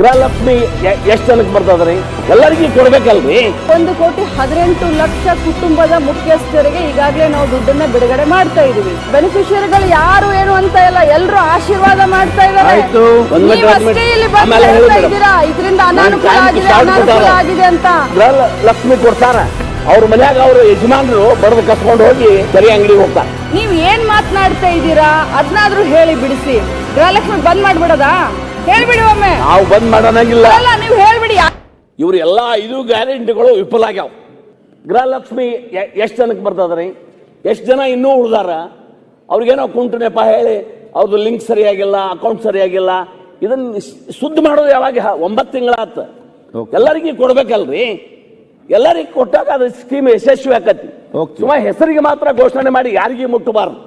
ಗೃಹಲಕ್ಷ್ಮಿ ಎಷ್ಟು ಜನಕ್ಕೆ ಬರ್ತದ್ರಿ ಎಲ್ಲರಿಗೂ ಕೊಡ್ಬೇಕಲ್ರಿ. ಒಂದು ಕೋಟಿ ಹದಿನೆಂಟು ಲಕ್ಷ ಕುಟುಂಬದ ಮುಖ್ಯಸ್ಥರಿಗೆ ಈಗಾಗಲೇ ನಾವು ದುಡ್ಡನ್ನ ಬಿಡುಗಡೆ ಮಾಡ್ತಾ ಇದೀವಿ ಬೆನಿಫಿಷಿಯರಿಗಳು ಯಾರು ಏನು ಅಂತ ಇಲ್ಲ ಎಲ್ಲರೂ ಆಶೀರ್ವಾದ ಮಾಡ್ತಾ ಇದ್ದಾರೆ. ಆಯ್ತು. ಒಂದ್ ಒಂದ್ ಆಮೇಲೆ ಇದರಿಂದ ನಾನು ಅನಾನುಕೂಲ time ಆಗಿದೆ start ಅನಾನುಕೂಲ ಕೊಟ್ಟಾರ. ಆಗಿದೆ ಅಂತ. ಗೃಹಲಕ್ಷ್ಮಿ ಕೊಡ್ತಾರ. ಅವ್ರ ಮನ್ಯಾಗ ಅವ್ರ ಯಜಮಾನರು ಬಡದು ಕಸ್ಕೊಂಡು ಹೋಗಿ ಸರಿ ಅಂಗಡಿಗೆ ಹೋಗ್ತಾರೆ. ನೀವ್ ಏನ್ ಮಾತನಾಡ್ತಾ ಇದ್ದೀರಾ? ಅದನ್ನಾದ್ರೂ ಹೇಳಿ ಬಿಡಿಸಿ. ಗೃಹಲಕ್ಷ್ಮಿ ಬಂದ್ ಮಾಡ್ಬಿಡೋದಾ? ಹೇಳ್ಬಿಡಿ ಒಮ್ಮೆ. ನಾವು ಬಂದ್ ಮಾಡೋಣಂಗಿಲ್ಲ. ಅಲ್ಲ ನೀವು ಹೇಳ್ಬಿಡಿ. ಇವ್ರ ಎಲ್ಲ ಐದು ಗ್ಯಾರಂಟಿಗಳು ವಿಫಲ ಆಗ್ಯಾವ. ಗೃಹಲಕ್ಷ್ಮಿ ಎಷ್ಟು ಜನಕ್ಕೆ ಬರ್ತದ್ರಿ ಎಷ್ಟು ಜನ ಇನ್ನೂ ಉಳ್ದಾರ? ಅವ್ರಿಗೇನೋ ಕುಂಟು ನೆಪ ಹೇಳಿ ಅವ್ರದ್ದು ಲಿಂಕ್ ಸರಿಯಾಗಿಲ್ಲ ಅಕೌಂಟ್ ಸರಿಯಾಗಿಲ್ಲ. ಇದನ್ನ ಶುದ್ಧ ಸುದ್ದಿ ಮಾಡೋದು ಯಾವಾಗ ಒಂಬತ್ತು ತಿಂಗಳಾತ. ಎಲ್ಲರಿಗೂ ಕೊಡ್ಬೇಕಲ್ರಿ? ಎಲ್ಲರಿಗೂ ಕೊಟ್ಟಾಗ ಅದು ಸ್ಕೀಮ್ ಯಶಸ್ವಿ ಆಕತಿ. ಸುಮಾರು ಸುಮ್ಮ ಹೆಸರಿಗೆ ಮಾತ್ರ ಘೋಷಣೆ ಮಾಡಿ ಯಾರಿಗೂ ಮುಟ್ಟಬಾರ್ದು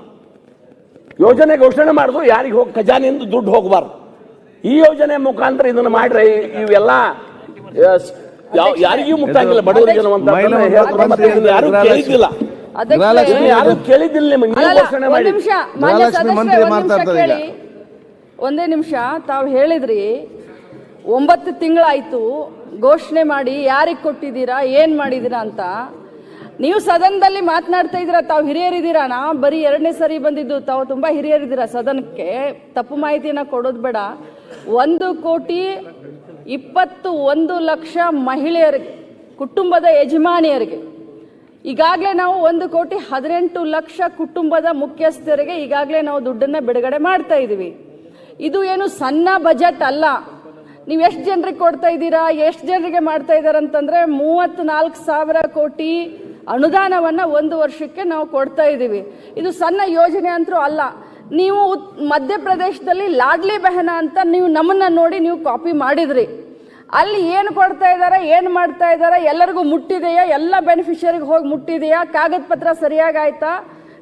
ಯೋಜನೆ ಘೋಷಣೆ ಮಾಡುದು ಯಾರಿಗೆ ಹೋಗಿ ಖಜಾನೆಯಿಂದ ದುಡ್ಡು ಹೋಗಬಾರ್ದು. ಈ ಯೋಜನೆ ಮುಖಾಂತರ ಇದನ್ನ ಮಾಡ್ರೆ. ಇವೆಲ್ಲ ಯಾರಿಗೂ ಮುಟ್ಟಾಗಿಲ್ಲ ಬಡವರಿಗೆ ಕೇಳಿದ್ದಿಲ್ಲ. ಯಾರು ಕೇಳಿದಿಲ್ಲ ನಿಮಗೆ. ಘೋಷಣೆ ಒಂದ್ ನಿಮಿಷ ಒಂದೇ ತಾವು ಹೇಳಿದ್ರಿ ಒಂಬತ್ತು ತಿಂಗಳಾಯ್ತು ಘೋಷಣೆ ಮಾಡಿ ಯಾರಿಗೆ ಕೊಟ್ಟಿದ್ದೀರಾ ಏನ್ ಮಾಡಿದ್ದೀರಾ ಅಂತ. ನೀವು ಸದನದಲ್ಲಿ ಮಾತನಾಡ್ತಾ ಇದ್ದೀರಾ ತಾವು ಹಿರಿಯರಿದ್ದೀರಾ? ನಾ ಬರೀ ಎರಡನೇ ಸರಿ ಬಂದಿದ್ದು ತಾವು ತುಂಬಾ ಹಿರಿಯರಿದ್ದೀರಾ ಸದನಕ್ಕೆ? ತಪ್ಪು ಮಾಹಿತಿಯನ್ನ ಕೊಡೋದು ಬೇಡ. ಒಂದು ಕೋಟಿ ಇಪ್ಪತ್ತು ಒಂದು ಲಕ್ಷ ಮಹಿಳೆಯರಿಗೆ, ಕುಟುಂಬದ ಯಜಮಾನಿಯರಿಗೆ. ಈಗಾಗಲೇ ನಾವು ಒಂದು ಕೋಟಿ ಹದಿನೆಂಟು ಲಕ್ಷ ಕುಟುಂಬದ ಮುಖ್ಯಸ್ಥರಿಗೆ ಈಗಾಗಲೇ ನಾವು ದುಡ್ಡನ್ನು ಬಿಡುಗಡೆ ಮಾಡ್ತಾ ಇದ್ದೀವಿ ಇದು ಏನು ಸಣ್ಣ ಬಜೆಟ್ ಅಲ್ಲ. ನೀವು ಎಷ್ಟು ಜನರಿಗೆ ಕೊಡ್ತಾ ಇದ್ದೀರಾ, ಎಷ್ಟು ಜನರಿಗೆ ಮಾಡ್ತಾ ಇದ್ದಾರೆ ಅಂತಂದ್ರೆ ಮೂವತ್ತ್ನಾಲ್ಕು ಸಾವಿರ ಕೋಟಿ ಅನುದಾನವನ್ನು ಒಂದು ವರ್ಷಕ್ಕೆ ನಾವು ಕೊಡ್ತಾ ಇದ್ದೀವಿ ಇದು ಸಣ್ಣ ಯೋಜನೆ ಅಂತೂ ಅಲ್ಲ. ನೀವು ಮಧ್ಯಪ್ರದೇಶದಲ್ಲಿ ಲಾಡ್ಲಿ ಬೆಹನ ಅಂತ ನೀವು ನಮ್ಮನ್ನ ನೋಡಿ ನೀವು ಕಾಪಿ ಮಾಡಿದ್ರಿ. ಅಲ್ಲಿ ಏನು ಕೊಡ್ತಾ ಇದ್ದಾರೆ ಏನು ಮಾಡ್ತಾ ಇದ್ದಾರೆ ಎಲ್ಲರಿಗೂ ಮುಟ್ಟಿದೆಯಾ, ಎಲ್ಲ ಬೆನಿಫಿಷರಿಗೆ ಹೋಗಿ ಮುಟ್ಟಿದೆಯಾ, ಕಾಗದ ಪತ್ರ ಸರಿಯಾಗಿ ಆಯ್ತಾ?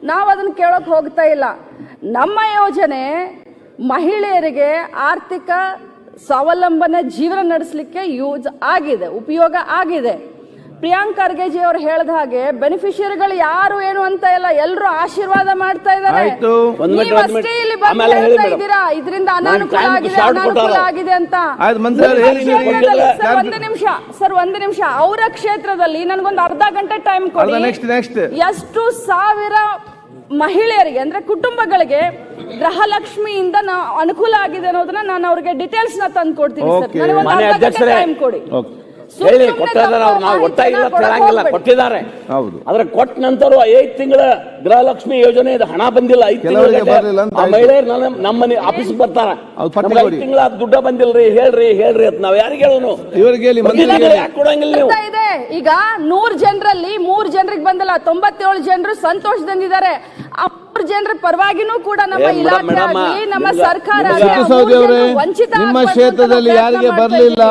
ನಾವು ಅದನ್ನ ಕೇಳೋಕೆ ಹೋಗ್ತಾ ಇಲ್ಲ. ನಮ್ಮ ಯೋಜನೆ ಮಹಿಳೆಯರಿಗೆ ಆರ್ಥಿಕ ಸ್ವಾವಲಂಬನೆ ಜೀವನ ನಡೆಸಲಿಕ್ಕೆ ಯೂಸ್ ಆಗಿದೆ, ಉಪಯೋಗ ಆಗಿದೆ. ಪ್ರಿಯಾಂಕ್ ಖರ್ಗೆಜಿ ಅವರು ಹೇಳಿದ ಹಾಗೆ ಬೆನಿಫಿಷಿಯರಿಗಳು ಯಾರು ಏನು ಅಂತ ಇಲ್ಲ ಎಲ್ಲರೂ ಆಶೀರ್ವಾದ ಮಾಡ್ತಾ ಇದ್ದಾರೆ. ನೀವು ಅಷ್ಟೇ ಇಲ್ಲಿ ಬಂದು ಹೇಳ್ತಾ. ಇದ್ದೀರಾ? ಇದರಿಂದ ನಾನು ಅನಾನುಕೂಲ ಆಗಿದೆ ಅನಾನುಕೂಲ ಆಗಿದೆ ಅಂತ. ಸರ್ ಒಂದು ನಿಮಿಷ ಸರ್ ಒಂದು ನಿಮಿಷ. ಅವರ ಕ್ಷೇತ್ರದಲ್ಲಿ ನನಗೊಂದು ಅರ್ಧ ಗಂಟೆ ಟೈಮ್ ಕೊಡಿ. ಎಷ್ಟು ಸಾವಿರ ಮಹಿಳೆಯರಿಗೆ ಅಂದ್ರೆ ಕುಟುಂಬಗಳಿಗೆ ಗೃಹಲಕ್ಷ್ಮಿಯಿಂದ ಅನುಕೂಲ ಆಗಿದೆ ಅನ್ನೋದನ್ನ ನಾನು ಅವ್ರಿಗೆ ಡೀಟೇಲ್ಸ್ನ ತಂದು ಕೊಡ್ತೀನಿ ಸರ್. ನನಗೊಂದು ಅರ್ಧ ಗಂಟೆ. ಟೈಮ್ ಕೊಡಿ. ಹೇಳಿ ಕೊಟ್ಟಿದ್ದಾರೆ ಅವ್ರು ನಾವು ಒಟ್ಟಾಗಿಲ್ಲ ಒಟ್ಟಾಗಿ ಹೇಳಂಗಿಲ್ಲ ಕೊಟ್ಟಿದ್ದಾರೆ. ಹೌದು. ಆದ್ರೆ ಕೊಟ್ಟ ನಂತರ ಐದ್ ತಿಂಗಳ ಗೃಹಲಕ್ಷ್ಮಿ ಯೋಜನೆ ಇದು ಹಣ ಬಂದಿಲ್ಲ ಐದ್ ತಿಂಗಳ. ಮಹಿಳೆಯರು ನನ್ನ ನಮ್ಮ ಮನೆ ಆಫೀಸ್ ಬರ್ತಾರ. ಐದ್. ತಿಂಗಳ ದುಡ್ಡ ಬಂದಿಲ್ರಿ ಹೇಳ್ರಿ ಹೇಳ್ರಿ ಅಂತ ನಾವ್ ಯಾರಿಗೆ ಹೇಳೋನು? ಯಾಕೆ ಕೊಡಂಗಿಲ್ಲ ನೀವು? ಇದೆ. ಈಗ ನೂರ್ ಜನರಲ್ಲಿ ಮೂರ್ ಜನರಿಗೆ ಬಂದಿಲ್ಲ ತೊಂಬತ್ತೇಳು ಜನರು ಸಂತೋಷದಿಂದಿದ್ದಾರೆ. ಮೂರ್ ಜನರ ಪರವಾಗಿನೂ ಕೂಡ ನಮ್ಮ ಇಲಾಖೆ ನಮ್ಮ ಸರ್ಕಾರ ನಿಮ್ಮ ಕ್ಷೇತ್ರದಲ್ಲಿ ಯಾರಿಗೆ ಬರಲಿಲ್ಲ.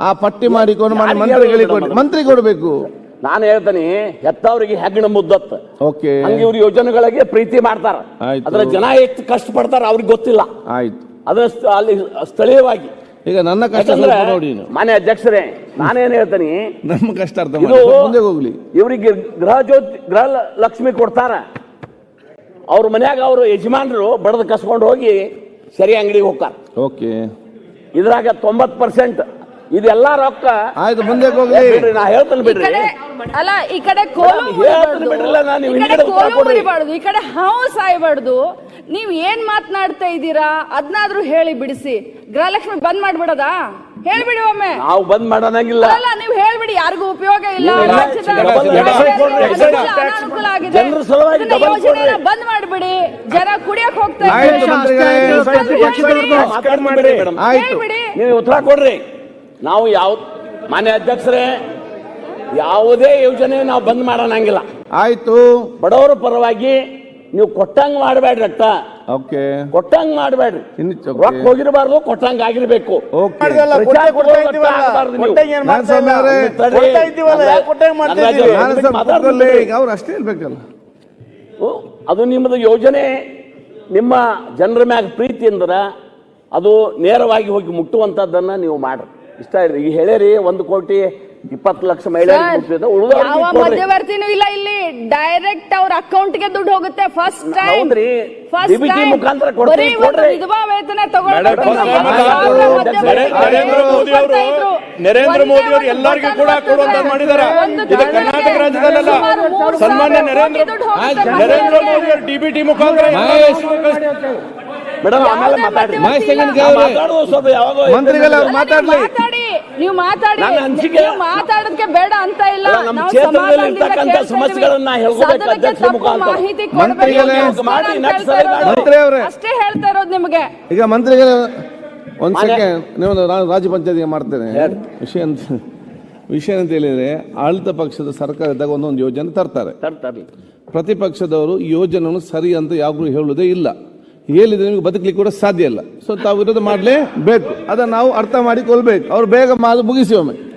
ಆ ಪಟ್ಟಿ ಮಾಡಿಕೊಂಡು ಮಂತ್ರಿಗಳಿಗೆ ಹೇಳೋದು ಕೊಡಿ ಮಂತ್ರಿ ಕೊಡಬೇಕು. ನಾನು ಹೇಳ್ತೇನೆ ಹೆತ್ತವರಿಗೆ ಹೆಗ್ಗಣ ಮುದ್ದತ್ತ. ಓಕೆ. ಹಂಗೆ ಇವ್ರ ಯೋಜನೆಗಳಿಗೆ ಪ್ರೀತಿ ಮಾಡ್ತಾರ. ಆಯ್ತು. ಅದ್ರ ಜನ ಎಷ್ಟು ಕಷ್ಟ ಪಡ್ತಾರ ಅವ್ರಿಗೆ ಗೊತ್ತಿಲ್ಲ. ಆಯ್ತು. ಅದ್ರ ಸ್ಥ- ಅಲ್ಲಿ ಸ್ಥಳೀಯವಾಗಿ. ಈಗ ನನ್ನ ಕಷ್ಟ ಯಾಕಂದ್ರೆ ಸ್ವಲ್ಪ ನೋಡಿ ನೀವು ಮಾನ್ಯ ಅಧ್ಯಕ್ಷರೇ ನಾನೇನ್ ಹೇಳ್ತೇನೆ ನಮ್ಮ ಕಷ್ಟ ಅರ್ಥ ಇದು ಸ್ವಲ್ಪ ಮುಂದೆ ಹೋಗ್ಲಿ. ಇವರಿಗೆ ಗೃಹ ಜ್ಯೋತಿ ಗೃಹ ಲ- ಲಕ್ಷ್ಮಿ ಕೊಡ್ತಾರ. ಅವ್ರ ಮನ್ಯಾಗ ಅವರು ಯಜಮಾನರು ಬಡದ ಕಸ್ಕೊಂಡು ಹೋಗಿ ಸರಿ ಅಂಗಡಿಗೆ ಹೋಗ್ತಾರ. ಓಕೆ. ಇದ್ರಾಗ ತೊಂಬತ್ ಪರ್ಸೆಂಟ್ ಇದೆಲ್ಲ ರೊಕ್ಕ ಆಯ್ತು ಮುಂದೆ ಹೋಗ್ಲಿ. ಬಿಡ್ರಿ ನಾ ಹೇಳ್ತೇನೆ ಈ ಬಿಡ್ರಿ. ಕಡೆ ಅಲ್ಲ ಈ ಕಡೆ ಕೋಲು ಬಿಡಲ್ಲ ಬಿಡ್ರಲ್ಲ, ನಾನು ಈ ಕಡೆ ಕೋಲು ಈ ಕಡೆ ಹಾವು ಸಾಯಬಾರ್ದು. ನೀವ್ ಏನ್ ಮಾತನಾಡ್ತಾ ಇದ್ದೀರಾ? ಅದನ್ನಾದ್ರೂ ಹೇಳಿ ಬಿಡಿಸಿ. ಗೃಹಲಕ್ಷ್ಮಿ ಬಂದ್ ಮಾಡ್ಬಿಡದ? ಹೇಳ್ಬಿಡಿ ಒಮ್ಮೆ. ನಾವು ಬಂದ್ ಮಾಡೋಣಂಗಿಲ್ಲ. ಅಲ್ಲ ನೀವು ಹೇಳ್ಬಿಡಿ. ಯಾರಿಗೂ ಉಪಯೋಗ ಇಲ್ಲ. ವಂಚಿತ ಅನಾನುಕೂಲ ಆಗಿದೆ. ಜನರ ಸಲುವಾಗಿ ಇದನ್ನ ಡಬಲ್ ಯೋಜನೆನ ಕೊಡ್ರಿ. ಬಂದ್ ಮಾಡ್ಬಿಡಿ. ಜನ ಕುಡಿಯಕ್ ಹೋಗ್ತಾರೆ ಆಯ್ತು ಇದ್ದಾರೆ. ಮಂತ್ರಿಗಳೇ ಮಾತಾಡ್ಬೇಡಿ ಆಯ್ತು. ಹೇಳ್ಬಿಡಿ. ನೀವು ಉತ್ತರ ಕೊಡ್ರಿ. ನಾವು ಯಾವ ಮಾನ್ಯ ಅಧ್ಯಕ್ಷರೇ ಯಾವುದೇ ಯೋಜನೆ ನಾವು ಬಂದ್ ಮಾಡೋಣಂಗಿಲ್ಲ. ಆಯ್ತು. ಬಡವರ ಪರವಾಗಿ ನೀವು ಕೊಟ್ಟಂಗ್ ಮಾಡಬೇಡ್ರಿ ಅಟ್ಟ ಓಕೆ. ಕೊಟ್ಟಂಗ್ ಮಾಡಬೇಡ್ರಿ. ರೊಕ್ಕ ಹೋಗಿರಬಾರ್ದು ಕೊಟ್ಟಂಗ್ ಆಗಿರ್ಬೇಕು. ಅವರೇ, ಅಷ್ಟೇ ಅದು ನಿಮ್ಮದು ಯೋಜನೆ. ನಿಮ್ಮ ಜನರ ಮ್ಯಾಗ ಪ್ರೀತಿ ಅಂದ್ರ ಅದು ನೇರವಾಗಿ ಹೋಗಿ ಮುಟ್ಟುವಂತದ್ದನ್ನ ನೀವು ಮಾಡ್ರಿ. ಇಷ್ಟ ಇಲ್ಲ. ಈಗ ಹೇಳಿರಿ ಒಂದು ಕೋಟಿ ಇಪ್ಪತ್ತು ಲಕ್ಷ ಯಾವ ಮಧ್ಯವರ್ತಿನೂ ಇಲ್ಲ ಇಲ್ಲಿ. ಡೈರೆಕ್ಟ್ ಅವ್ರ ಅಕೌಂಟ್ಗೆ ದುಡ್ಡು ಹೋಗುತ್ತೆ ಫಸ್ಟ್ ಟೈಮ್ ಫಸ್ಟ್ ಟೈಮ್ ಮುಖಾಂತರ ಕೊಡ್ತೀವಿ, ಕೊಡ್ರಿ. ವಿಧವಾ ವೇತನ ಮೇಡಮ್, ನರೇಂದ್ರ ಮೋದಿ ಅವರು ನರೇಂದ್ರ ಮೋದಿ ಅವರು ಎಲ್ಲರಿಗೂ ಕೂಡ ಕೊಡುವಂತ ಮಾಡಿದ್ದಾರೆ ಇದು ಕರ್ನಾಟಕ ರಾಜ್ಯದಲ್ಲ ಸನ್ಮಾನ್ಯ ನರೇಂದ್ರ ನರೇಂದ್ರ ಮೋದಿ ಅವರು ಡಿಬಿಟಿ ಮುಖಾಂತರ ಮೇಡಮ್ ಆಮೇಲೆ ಮಾತಾಡ್ರಿ ಮಹೇಶ್ ತೆಂಗಿನಕಾಯಿ ನಾವು ಅವ್ರೆ. ಮಾತಾಡುವ ಸ್ವಲ್ಪ ಯಾವಾಗೋ ಮಂತ್ರಿಗಳು ಅವ್ರು ಮಾತಾಡ್ಲಿ. ಮಾತಾಡಿ ನೀವು ಮಾತಾಡಿ. ನನ್ನ ಅನಿಸಿಕೆ- ನೀವು ಮಾತಾಡೋದಕ್ಕೆ ಬೇಡ ಅಂತ ಇಲ್ಲ. ಅಲ್ಲ, ನಮ್ಮ ನಾವು ಕ್ಷೇತ್ರದಲ್ಲಿ ಸಮಾಧಾನದಿಂದ ಇರ್ತಕ್ಕಂಥ ಕೇಳ್ತಾ ಸಮಸ್ಯೆಗಳನ್ನ ಇದೀವಿ. ಹೇಳ್ಕೊಬೇಕು ಸದನಕ್ಕೆ ಅಧ್ಯಕ್ಷರ ತಪ್ಪು ಮುಖಾಂತರ. ಮಾಹಿತಿ ಮಂತ್ರಿಗಳೇ, ಕೊಡ್ಬೇಕು. ಮಾಡಿ, ನಾನು next ಸಲ ಇರೋದು. ಮಂತ್ರಿ ಅವರೇ. ಅಷ್ಟೇ ಹೇಳ್ತಾ ಇರೋದು ನಿಮಗೆ. ಈಗ ಮಂತ್ರಿಗಳ ಒಂದ್ ಮಾನ್ಯ- ಸೆಕೆಂಡ್ ನೀವು ನಾನು ರಾಜ್ಯ ಪಂಚಾಯತಿಗೆ ಮಾಡ್ತೇನೆ. ವಿಷಯ ಅಂತ ವಿಷಯ ಅಂತ ಹೇಳಿದ್ರೆ ಆಡಳಿತ ಪಕ್ಷದ ಸರ್ಕಾರ ಇದ್ದಾಗ ಒಂದೊಂದು ಯೋಜನೆ ತರ್ತಾರೆ. ಪ್ರತಿಪಕ್ಷದವರು ಈ ಯೋಜನೆಯನ್ನು ಸರಿ ಅಂತ ಯಾವಾಗಲೂ ಹೇಳುವುದೇ ಇಲ್ಲ. ಹೇಳಿದ್ರೆ ನಿಮಗೆ ಬದುಕಲಿಕ್ಕೆ ಕೂಡ ಸಾಧ್ಯ ಇಲ್ಲ. ಸೊ ತಾವು ವಿರೋಧ ಮಾಡಲೇಬೇಕು. ಅದನ್ನು ನಾವು ಅರ್ಥ ಮಾಡಿಕೊಳ್ಬೇಕು. ಅವ್ರು ಬೇಗ ಮಾತು ಮುಗಿಸಿ ಒಮ್ಮೆ.